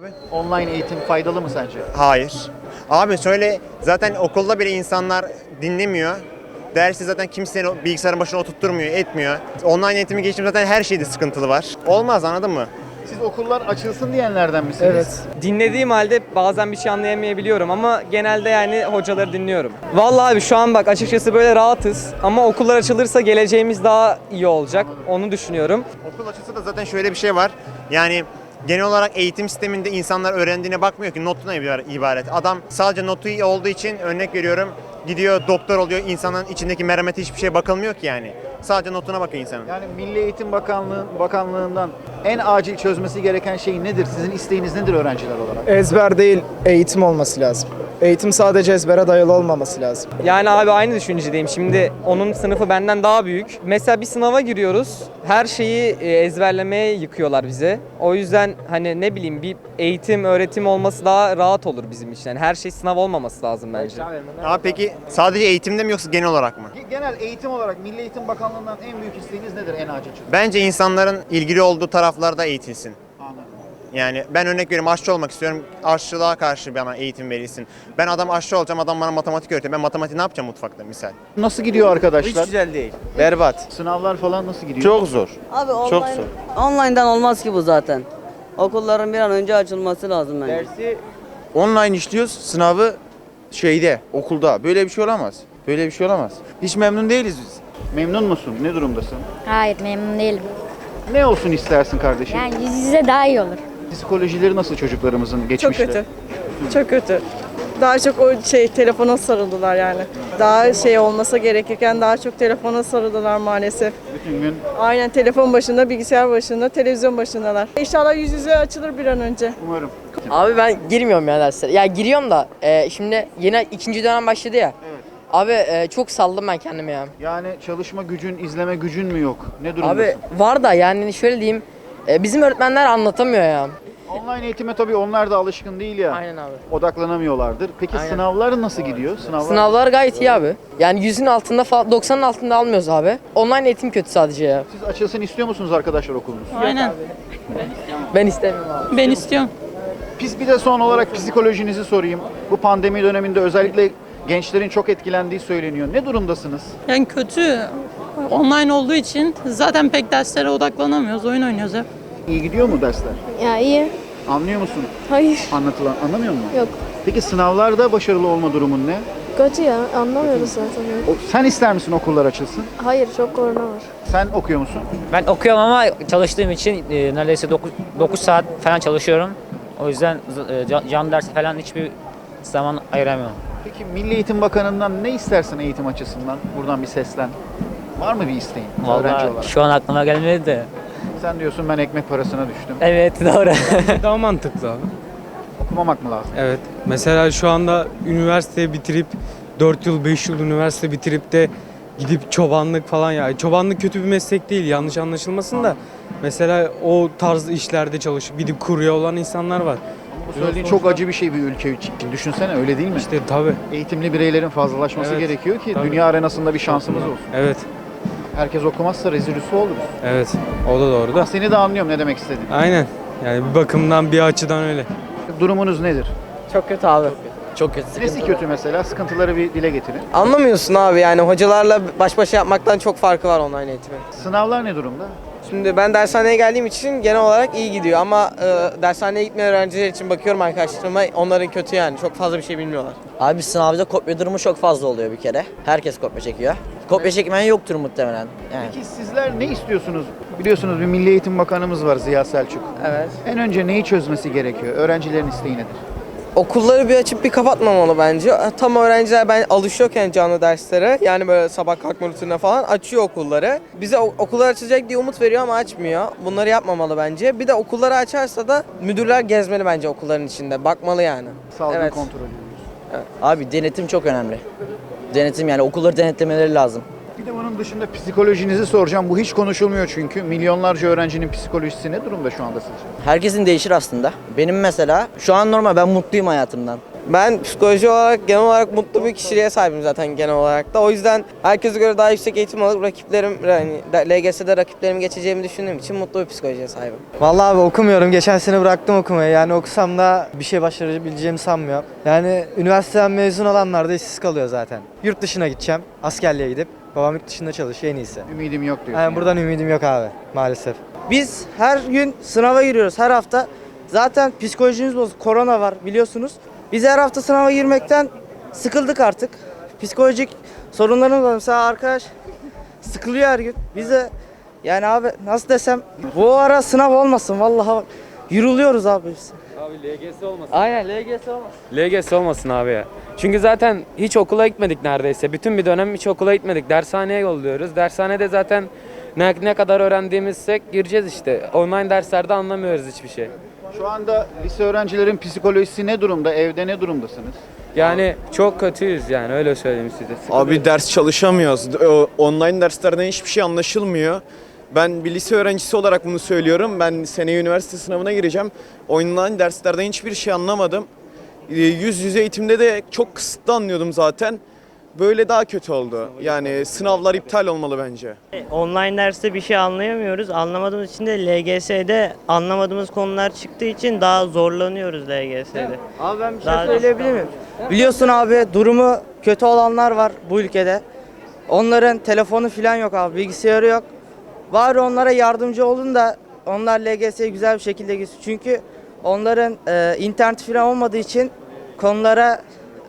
Abi, online eğitim faydalı mı sence? Hayır. Abi şöyle zaten okulda bile insanlar dinlemiyor. Dersi zaten kimsenin bilgisayarın başına oturtturmuyor, etmiyor. Online eğitimi geçtim zaten her şeyde sıkıntılı var. Olmaz anladın mı? Siz okullar açılsın diyenlerden misiniz? Evet. Dinlediğim halde bazen bir şey anlayamayabiliyorum ama genelde yani hocaları dinliyorum. Vallahi abi şu an bak açıkçası böyle rahatız ama okullar açılırsa geleceğimiz daha iyi olacak. Onu düşünüyorum. Okul açılsa da zaten şöyle bir şey var. Yani genel olarak eğitim sisteminde insanlar öğrendiğine bakmıyor ki notuna ibar- ibaret. Adam sadece notu iyi olduğu için örnek veriyorum gidiyor doktor oluyor insanın içindeki merhamete hiçbir şeye bakılmıyor ki yani. Sadece notuna bakıyor insanın. Yani Milli Eğitim Bakanlığı Bakanlığından en acil çözmesi gereken şey nedir? Sizin isteğiniz nedir öğrenciler olarak? Ezber değil, eğitim olması lazım. Eğitim sadece ezbere dayalı olmaması lazım. Yani abi aynı düşüncedeyim. Şimdi onun sınıfı benden daha büyük. Mesela bir sınava giriyoruz. Her şeyi e, ezberlemeye yıkıyorlar bize. O yüzden hani ne bileyim bir eğitim, öğretim olması daha rahat olur bizim için. Yani her şey sınav olmaması lazım bence. Abi peki sadece eğitimde mi yoksa genel olarak mı? Genel eğitim olarak Milli Eğitim Bakanlığı'ndan en büyük isteğiniz nedir? En acil çözüm. Bence insanların ilgili olduğu taraflarda eğitilsin. Yani ben örnek veriyorum aşçı olmak istiyorum. Aşçılığa karşı bana eğitim verilsin. Ben adam aşçı olacağım, adam bana matematik öğretiyor. Ben matematik ne yapacağım mutfakta misal? Nasıl gidiyor arkadaşlar? güzel değil. Berbat. Sınavlar falan nasıl gidiyor? Çok zor. Abi online, Çok zor. online'dan olmaz ki bu zaten. Okulların bir an önce açılması lazım bence. Dersi online işliyoruz, sınavı şeyde, okulda. Böyle bir şey olamaz. Böyle bir şey olamaz. Hiç memnun değiliz biz. Memnun musun? Ne durumdasın? Hayır memnun değilim. Ne olsun istersin kardeşim? Yani yüz yüze daha iyi olur. Psikolojileri nasıl çocuklarımızın Çok geçmişte? kötü. Çok kötü. Daha çok o şey telefona sarıldılar yani. Daha şey olmasa gerekirken daha çok telefona sarıldılar maalesef. Bütün gün Aynen telefon başında, bilgisayar başında, televizyon başındalar. İnşallah yüz yüze açılır bir an önce. umarım. Abi ben girmiyorum ya derslere. Ya giriyorum da e, şimdi yeni ikinci dönem başladı ya. Evet. Abi e, çok saldım ben kendimi ya. Yani çalışma gücün, izleme gücün mü yok? Ne durumdasın? Abi var da yani şöyle diyeyim. E, bizim öğretmenler anlatamıyor ya. Online eğitime tabii onlar da alışkın değil ya. Aynen abi. Odaklanamıyorlardır. Peki Aynen. sınavlar nasıl gidiyor? Sınavlar Sınavlar gayet iyi abi. Yani yüzün altında falan 90'ın altında almıyoruz abi. Online eğitim kötü sadece ya. Siz açılsın istiyor musunuz arkadaşlar okulunuz? Aynen. Ben istemiyorum abi. Ben istiyorum. Biz bir de son olarak psikolojinizi sorayım. Bu pandemi döneminde özellikle gençlerin çok etkilendiği söyleniyor. Ne durumdasınız? Yani kötü. Online olduğu için zaten pek derslere odaklanamıyoruz. Oyun oynuyoruz hep. İyi gidiyor mu dersler? Ya iyi. Anlıyor musun Hayır. anlatılan? Anlamıyor musun? Yok. Peki sınavlarda başarılı olma durumun ne? Kötü ya. Anlamıyoruz zaten. O- sen ister misin okullar açılsın? Hayır çok korona var. Sen okuyor musun? Ben okuyorum ama çalıştığım için e, neredeyse 9, 9 saat falan çalışıyorum. O yüzden z- e, can- canlı dersi falan hiçbir zaman ayıramıyorum. Peki Milli Eğitim Bakanı'ndan ne istersin eğitim açısından? Buradan bir seslen. Var mı bir isteğin öğrenci Vallahi olarak? şu an aklıma gelmedi de. Sen diyorsun ben ekmek parasına düştüm. Evet doğru. Daha mantıklı abi. Okumamak mı lazım? Evet. Mesela şu anda üniversite bitirip 4 yıl 5 yıl üniversite bitirip de gidip çobanlık falan ya çobanlık kötü bir meslek değil yanlış anlaşılmasın da mesela o tarz işlerde çalışıp gidip kurye olan insanlar var. Bu söylediğin çok acı bir şey bir ülke için. Düşünsene öyle değil mi? İşte tabi Eğitimli bireylerin fazlalaşması Evet, gerekiyor ki tabii. dünya arenasında bir şansımız olsun. evet Herkes okumazsa rezil rüsva oluruz. evet o da doğru da. Ama seni de anlıyorum ne demek istediğini. Aynen yani bir bakımdan bir açıdan öyle. Durumunuz nedir? Çok kötü abi. Çok kötü. Nesi kötü mesela? Sıkıntıları bir dile getirin. Anlamıyorsun abi yani hocalarla baş başa yapmaktan çok farkı var online eğitimin. Sınavlar ne durumda? Şimdi ben dershaneye geldiğim için genel olarak iyi gidiyor ama e, dershaneye gitmeyen öğrenciler için bakıyorum arkadaşlarıma onların kötü yani çok fazla bir şey bilmiyorlar. Abi sınavda kopya durumu çok fazla oluyor bir kere. Herkes kopya çekiyor. Kopya çekmeyen yoktur muhtemelen. Yani. Peki sizler ne istiyorsunuz? Biliyorsunuz bir Milli Eğitim Bakanımız var Ziya Selçuk. Evet. En önce neyi çözmesi gerekiyor? Öğrencilerin isteği nedir? Okulları bir açıp bir kapatmamalı bence. Tam öğrenciler ben alışıyorken canlı derslere yani böyle sabah kalkma rutinine falan açıyor okulları. Bize okullar açılacak diye umut veriyor ama açmıyor. Bunları yapmamalı bence. Bir de okulları açarsa da müdürler gezmeli bence okulların içinde. Bakmalı yani. Salgın Evet. kontrolü diyoruz. Abi denetim çok önemli. Denetim yani okulları denetlemeleri lazım. Bir de bunun dışında psikolojinizi soracağım. Bu hiç konuşulmuyor çünkü. Milyonlarca öğrencinin psikolojisi ne durumda şu anda sizce? Herkesin değişir aslında. Benim mesela şu an normal ben mutluyum hayatımdan. Ben psikoloji olarak genel olarak mutlu bir kişiliğe sahibim zaten genel olarak da. O yüzden herkese göre daha yüksek eğitim alıp rakiplerim yani LGS'de rakiplerimi geçeceğimi düşündüğüm için mutlu bir psikolojiye sahibim. Vallahi abi okumuyorum. Geçen sene bıraktım okumayı. Yani okusam da bir şey başarabileceğimi sanmıyorum. Yani üniversiteden mezun olanlar da işsiz kalıyor zaten. Yurt dışına gideceğim. Askerliğe gidip. Babam yurt dışında çalışıyor en iyisi. Ümidim yok diyorsun. Yani yani. buradan ümidim yok abi maalesef. Biz her gün sınava giriyoruz her hafta. Zaten psikolojimiz bozuk. Korona var biliyorsunuz. Biz her hafta sınava girmekten sıkıldık artık. Psikolojik sorunlarımız var. Mesela arkadaş sıkılıyor her gün. Biz de yani abi nasıl desem bu ara sınav olmasın vallahi bak. Yürülüyoruz abi biz. Abi LGS olmasın. Aynen LGS olmaz. LGS olmasın abi ya. Çünkü zaten hiç okula gitmedik neredeyse. Bütün bir dönem hiç okula gitmedik. Dershaneye yolluyoruz. Dershanede zaten ne, ne kadar öğrendiğimizsek gireceğiz işte. Online derslerde anlamıyoruz hiçbir şey. Şu anda lise öğrencilerin psikolojisi ne durumda? Evde ne durumdasınız? Yani çok kötüyüz yani öyle söyleyeyim size. Abi ders çalışamıyoruz. O- Online derslerden hiçbir şey anlaşılmıyor. Ben bir lise öğrencisi olarak bunu söylüyorum. Ben seneye üniversite sınavına gireceğim. Online derslerden hiçbir şey anlamadım. Ee, Yüz yüze eğitimde de çok kısıtlı anlıyordum zaten. Böyle daha kötü oldu. Yani sınavlar iptal olmalı bence. Online derste bir şey anlayamıyoruz. Anlamadığımız için de LGS'de anlamadığımız konular çıktığı için daha zorlanıyoruz LGS'de. Abi ben bir şey Daha- söyleyebilir miyim? Biliyorsun abi durumu kötü olanlar var bu ülkede. Onların telefonu falan yok abi, bilgisayarı yok. Bari onlara yardımcı olun da onlar LGS'ye güzel bir şekilde gitsin. Çünkü onların e, internet falan olmadığı için konulara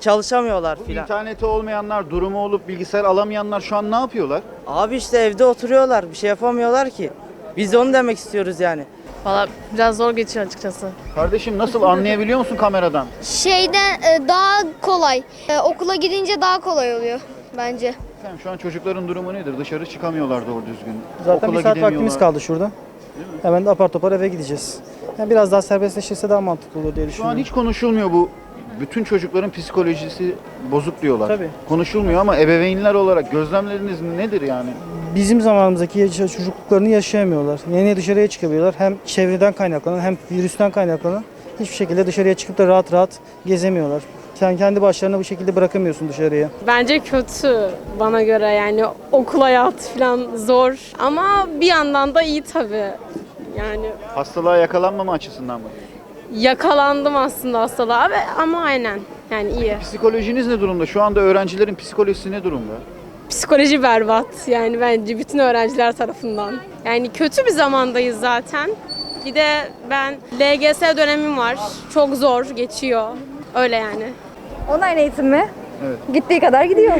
çalışamıyorlar filan. interneti olmayanlar, durumu olup bilgisayar alamayanlar şu an ne yapıyorlar? Abi işte evde oturuyorlar, bir şey yapamıyorlar ki. Biz de onu demek istiyoruz yani. Valla biraz zor geçiyor açıkçası. Kardeşim nasıl anlayabiliyor musun kameradan? Şeyden e, daha kolay. E, okula gidince daha kolay oluyor bence. Efendim şu an çocukların durumu nedir? Dışarı çıkamıyorlar doğru düzgün. Zaten Okula bir saat vaktimiz kaldı şurada. Hemen de apar topar eve gideceğiz. Yani biraz daha serbestleşirse daha mantıklı olur diye Şu düşünüyorum. an hiç konuşulmuyor bu. Bütün çocukların psikolojisi bozuk diyorlar. Tabii. Konuşulmuyor ama ebeveynler olarak gözlemleriniz nedir yani? Bizim zamanımızdaki çocukluklarını yaşayamıyorlar. Yeni dışarıya çıkabiliyorlar. Hem çevreden kaynaklanan hem virüsten kaynaklanan hiçbir şekilde dışarıya çıkıp da rahat rahat gezemiyorlar. Sen kendi başlarına bu şekilde bırakamıyorsun dışarıya. Bence kötü bana göre yani okul hayatı falan zor. Ama bir yandan da iyi tabii. Yani Hastalığa yakalanmama açısından mı? Yakalandım aslında hastalığa ve ama aynen yani iyi. Psikolojiniz ne durumda? Şu anda öğrencilerin psikolojisi ne durumda? Psikoloji berbat yani bence bütün öğrenciler tarafından. Yani kötü bir zamandayız zaten. Bir de ben LGS dönemim var. Çok zor geçiyor. Öyle yani. Online eğitim mi? Evet. Gittiği kadar gidiyor.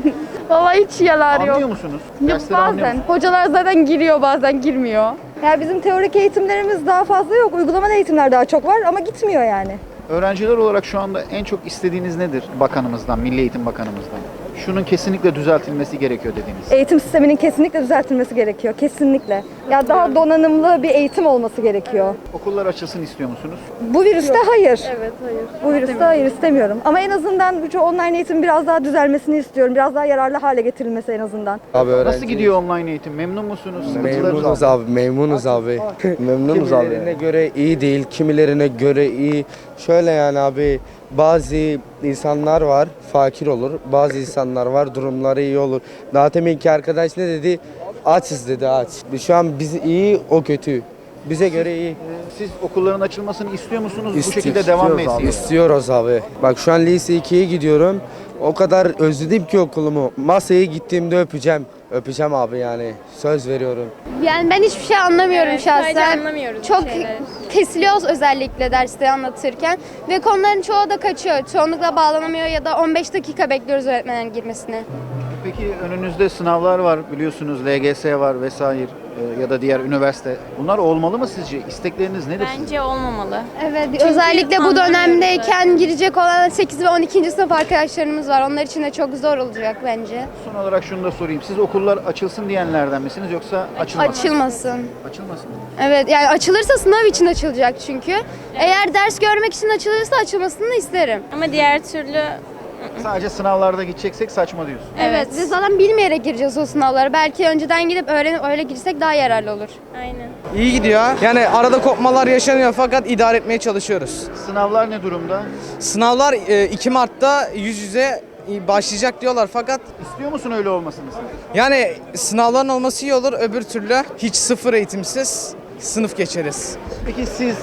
Vallahi hiç yalar Anlıyor musunuz? Dersleri anlıyor musunuz? Hocalar zaten giriyor bazen girmiyor. Ya bizim teorik eğitimlerimiz daha fazla yok. Uygulamalı eğitimler daha çok var ama gitmiyor yani. Öğrenciler olarak şu anda en çok istediğiniz nedir bakanımızdan, Milli Eğitim Bakanımızdan? Şunun kesinlikle düzeltilmesi gerekiyor dediğiniz. Eğitim sisteminin kesinlikle düzeltilmesi gerekiyor. Kesinlikle. Ya daha donanımlı bir eğitim olması gerekiyor. Okullar açılsın istiyor musunuz? Bu virüste hayır. Evet hayır. Bu virüste hayır istemiyorum. Ama en azından bu online eğitim biraz daha düzelmesini istiyorum. Biraz daha yararlı hale getirilmesi en azından. Abi Nasıl gidiyor online eğitim? Memnun musunuz? Memnunuz var. abi, memnunuz abi. memnunuz abi. Kimilerine göre iyi değil, kimilerine göre iyi. Şöyle yani abi, bazı insanlar var, fakir olur. Bazı insanlar var, durumları iyi olur. Daha teminki arkadaş ne dedi? Açız dedi, aç. Şu an biz iyi, o kötü. Bize göre iyi. Siz okulların açılmasını istiyor musunuz? bu İsti- şekilde devam mı istiyoruz abi. İstiyoruz abi. Bak şu an lise 2'ye gidiyorum. O kadar özledim ki okulumu. Masaya gittiğimde öpeceğim. Öpeceğim abi yani. Söz veriyorum. Yani ben hiçbir şey anlamıyorum şahsen. anlamıyoruz Çok kesiliyoruz özellikle derste anlatırken ve konuların çoğu da kaçıyor. Çoğunlukla bağlanamıyor ya da 15 dakika bekliyoruz öğretmenin girmesine. Peki önünüzde sınavlar var biliyorsunuz LGS var vesaire e, ya da diğer üniversite. Bunlar olmalı mı sizce? İstekleriniz nedir sizin? Bence olmamalı. Evet, özellikle bu dönemdeyken girecek olan 8 ve 12. sınıf arkadaşlarımız var. Onlar için de çok zor olacak bence. Son olarak şunu da sorayım. Siz okullar açılsın diyenlerden misiniz yoksa açılmasın? Açılmasın. Açılmasın. Evet yani açılırsa sınav için açılacak çünkü. Eğer ders görmek için açılırsa açılmasını isterim. Ama diğer türlü Sadece sınavlarda gideceksek saçma diyorsun. Evet. Ve zaten bilmeyerek gireceğiz o sınavlara. Belki önceden gidip öğrenip öyle girsek daha yararlı olur. Aynen. İyi gidiyor. Yani arada kopmalar yaşanıyor fakat idare etmeye çalışıyoruz. Sınavlar ne durumda? Sınavlar e, 2 Mart'ta yüz yüze e, başlayacak diyorlar fakat İstiyor musun öyle olmasını sen? yani sınavların olması iyi olur öbür türlü hiç sıfır eğitimsiz sınıf geçeriz. Peki siz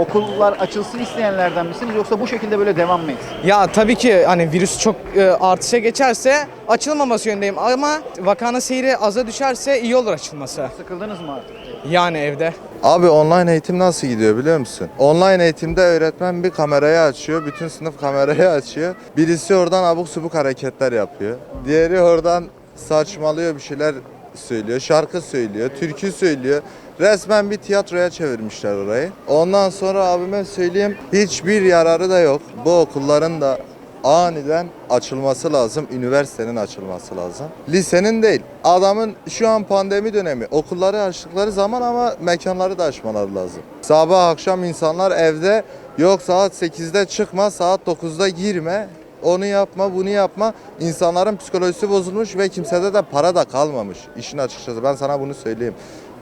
okullar açılsın isteyenlerden misiniz yoksa bu şekilde böyle devam mı etsin? Ya tabii ki hani virüs çok e, artışa geçerse açılmaması yönündeyim ama vakanın seyri aza düşerse iyi olur açılması. Sıkıldınız mı artık? Yani evde. Abi online eğitim nasıl gidiyor biliyor musun? Online eğitimde öğretmen bir kamerayı açıyor, bütün sınıf kamerayı açıyor. Birisi oradan abuk subuk hareketler yapıyor. Diğeri oradan saçmalıyor bir şeyler söylüyor, şarkı söylüyor, türkü söylüyor. Resmen bir tiyatroya çevirmişler orayı. Ondan sonra abime söyleyeyim hiçbir yararı da yok. Bu okulların da aniden açılması lazım. Üniversitenin açılması lazım. Lisenin değil. Adamın şu an pandemi dönemi. Okulları açtıkları zaman ama mekanları da açmaları lazım. Sabah akşam insanlar evde yok saat 8'de çıkma, saat 9'da girme. Onu yapma, bunu yapma. İnsanların psikolojisi bozulmuş ve kimsede de para da kalmamış. İşin açıkçası ben sana bunu söyleyeyim.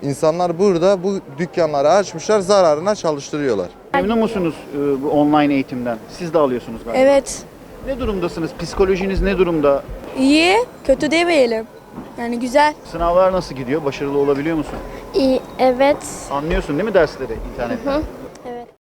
İnsanlar burada bu dükkanları açmışlar, zararına çalıştırıyorlar. Memnun musunuz e, bu online eğitimden? Siz de alıyorsunuz galiba. Evet. Ne durumdasınız? Psikolojiniz ne durumda? İyi, kötü demeyelim. Yani güzel. Sınavlar nasıl gidiyor? Başarılı olabiliyor musun? İyi, evet. Anlıyorsun değil mi dersleri internetten?